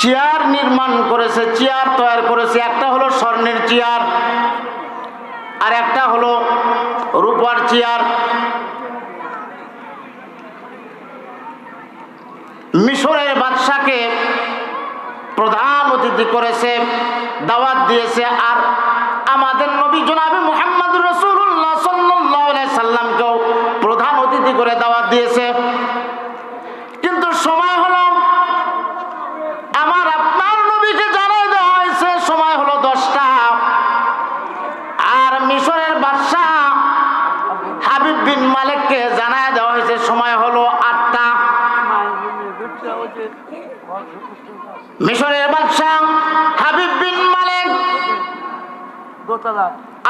Chair নির্মাণ করেছে, chair তৈরি করেছে। একটা হলো স্বর্ণের চেয়ার, আর একটা হলো রূপার চেয়ার। মিশরের বাদশাকে প্রধান অতিথি করেছে, দাওয়াত দিয়েছে, আর আমাদের নবী জনাবে মোহাম্মদ রসুল্লাহ সাল্লাহ সাল্লামকেও প্রধান অতিথি করে দাওয়াত দিয়েছে কিন্তু সময় হলো আমার আপনার নবীকে জানাই দেওয়া হয়েছে সময় হলো দশটা আর মিশরের বাদশাহ হাবিব বিন মালিককে জানায় দেওয়া হয়েছে সময় হলো আটটা মিশরের বাদশাহ হাবিব বিন মালিক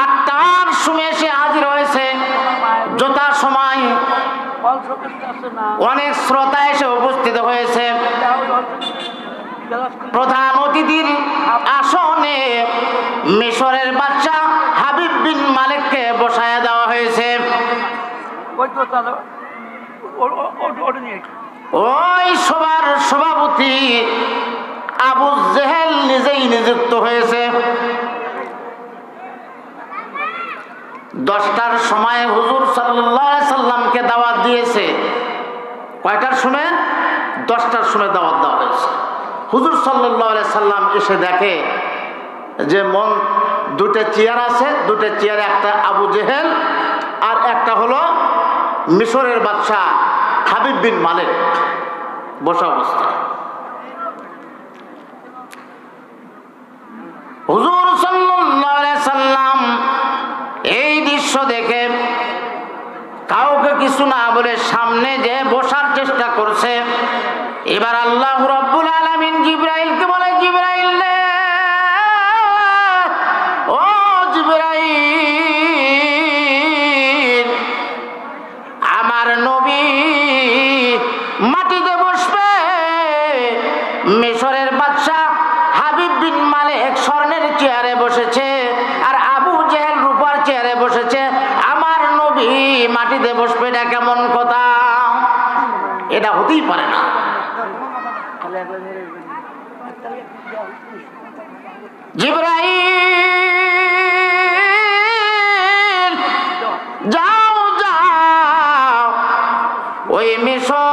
আটটার সময় এসে হাজির হয়েছে। যথা সময় অনেক শ্রোতা এসে উপস্থিত হয়েছে। প্রধান অতিথির আসনে মিশরের বাচ্চা হাবিব বিন মালিককে বসায় দেওয়া হয়েছে। ওই সবার সভাপতি আবু জেহেল নিজেই নিযুক্ত হয়েছে। দশটার সময় হুজুর সাল্লামকে দাওয়াত দিয়েছে। কয়টার সময় দশটার সময় দাওয়াত দেওয়া হয়েছে। হুজুর সাল্লাম এসে দেখে যে মন দুটো চেয়ার আছে, দুটো চেয়ারে একটা আবু জেহেল আর একটা হলো মিশরের বাদশাহ। হাবিব বিন মালিক, বসা অবস্থায়। হুজুর সাল্লাম এই দৃশ্য দেখে কাউকে কিছু না বলে সামনে যে বসার চেষ্টা করছে, এবার আল্লাহ রব্বুল আলামিন জিব্রাইলকে বলে, জিব্রাইল বসেছে, আমার নবী মাটিতে বসবে এটা কেমন কথা? এটা হতেই পারে না। জিব্রাইল, যাও যাও, ওই মিশরের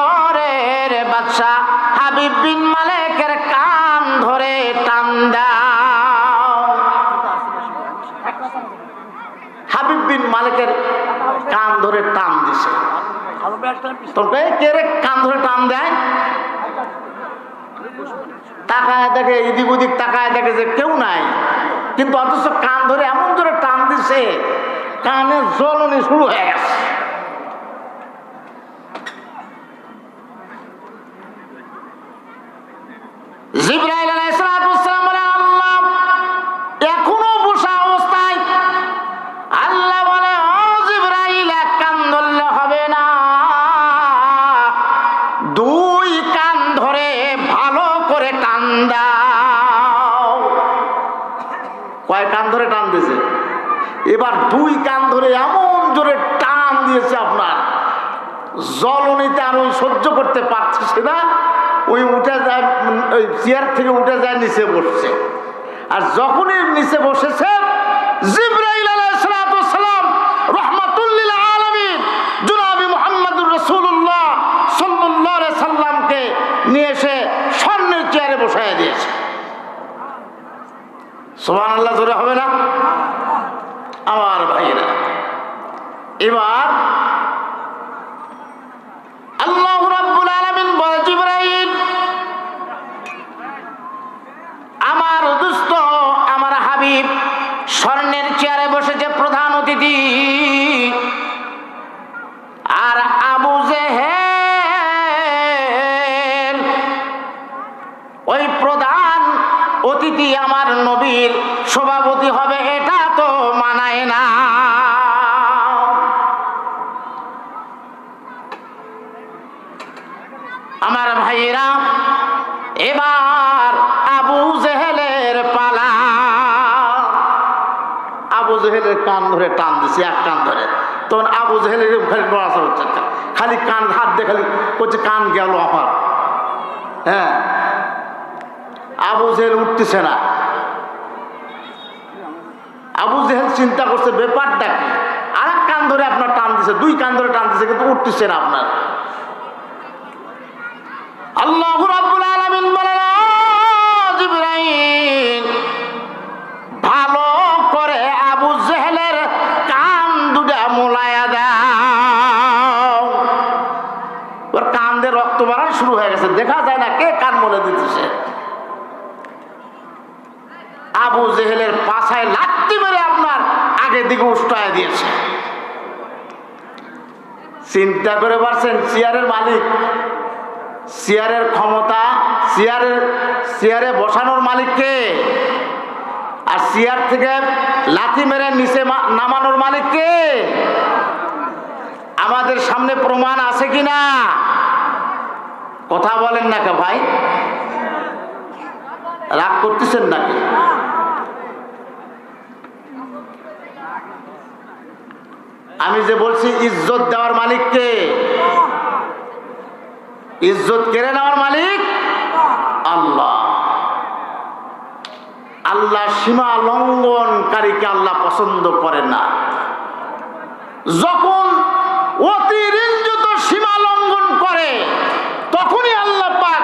হাবিব বিন মালিকের কান ধরে টান দিছে। তোকে কে রে কান ধরে টান দেয়? তাকায় দেখে এদিক ওদিক তাকায় দেখে যে কেউ নাই। কিন্তু অথচ কান ধরে এমন ধরে টান দিছে, কানে জ্বলনি শুরু হয়ে গেছে। এবার দুই কান ধরে এমন জোরে টান দিয়েছে আপনার। জলনিতে আর ওই সহ্য করতে পারছে না, ওই উঠে যায়, ওই চেয়ার থেকে উঠে যায়, নিচে বসছে। আর যখনই নিচে বসেছে জিব্রাইল আলাইহিসসালাম রহমাতুল্লিল আলামিন জনাবি মুহাম্মদুর রাসূলুল্লাহ সাল্লাল্লাহু আলাইহি সাল্লামকে নিয়ে এসে স্বর্ণের চেয়ারে বসায় দিয়েছে সুবহানাল্লাহ জোরে হবে না আমার ভাইয়েরা। এবার আমার হাবিব স্বর্ণের চেয়ারে বসেছে প্রধান অতিথি। আর ওই প্রধান অতিথি আমার নবীর সভাপতি হবে আবু জেহেলের কান ধরে টান দিছে, এক কান ধরে। তখন আবু জেহেলের খালি নড়াচড়া হচ্ছে খালি কান হাত দিয়ে খালি করছে কান গেল আমার। হ্যাঁ। আবু জেহেল উঠতেছে না। আবু জেহেল চিন্তা করছে, ব্যাপারটা কি? আর এক কান ধরে আপনার টান দিছে, দুই কান ধরে টান দিছে, কিন্তু উঠতেছে না আপনার। আল্লাহ আবু জেহেলের কান দুটা মোলায়া দাও। ওর কান দিয়ে রক্ত বাড়ানো শুরু হয়ে গেছে। দেখা যায় না কে কান মলে দিতেছে। আবু জেহেলের পাশায় লাত্তি মেরে আপনার আগের দিকে উষ্টায় দিয়েছে। চিন্তা করে পারছেন চেয়ারের মালিক? চেয়ারের ক্ষমতা, চেয়ারের, চেয়ারে বসানোর মালিক কে? আর চেয়ার থেকে লাথি মেরে নিচে নামানোর মালিক কে? আমাদের সামনে প্রমাণ আছে কি না? কথা বলেন না কে ভাই? রাগ করতেছেন নাকি? আমি যে বলছি, ইজ্জত দেওয়ার মালিক কে? ইজ্জত কেড়ে নেওয়ার মালিক? আল্লাহ। আল্লাহ সীমা লঙ্ঘনকারীকে আল্লাহ পছন্দ করে না। যখন অতিরঞ্জিত সীমা লঙ্ঘন করে, তখনই আল্লাহ পাক,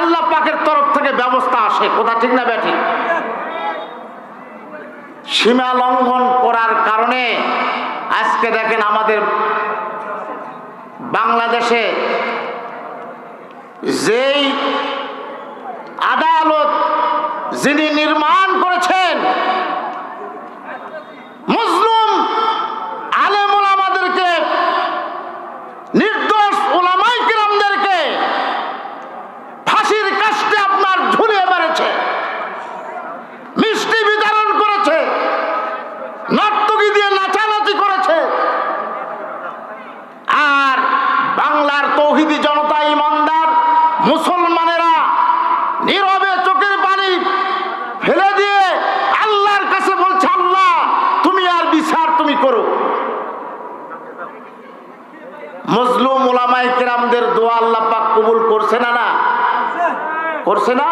আল্লাহ পাকের তরফ থেকে ব্যবস্থা আসে। কথা ঠিক না ব্যাঠিক? সীমা লঙ্ঘন করার কারণে আজকে দেখেন আমাদের বাংলাদেশে যেই আদালত যিনি নির্মাণ করেছেন করছে না না? করছে না।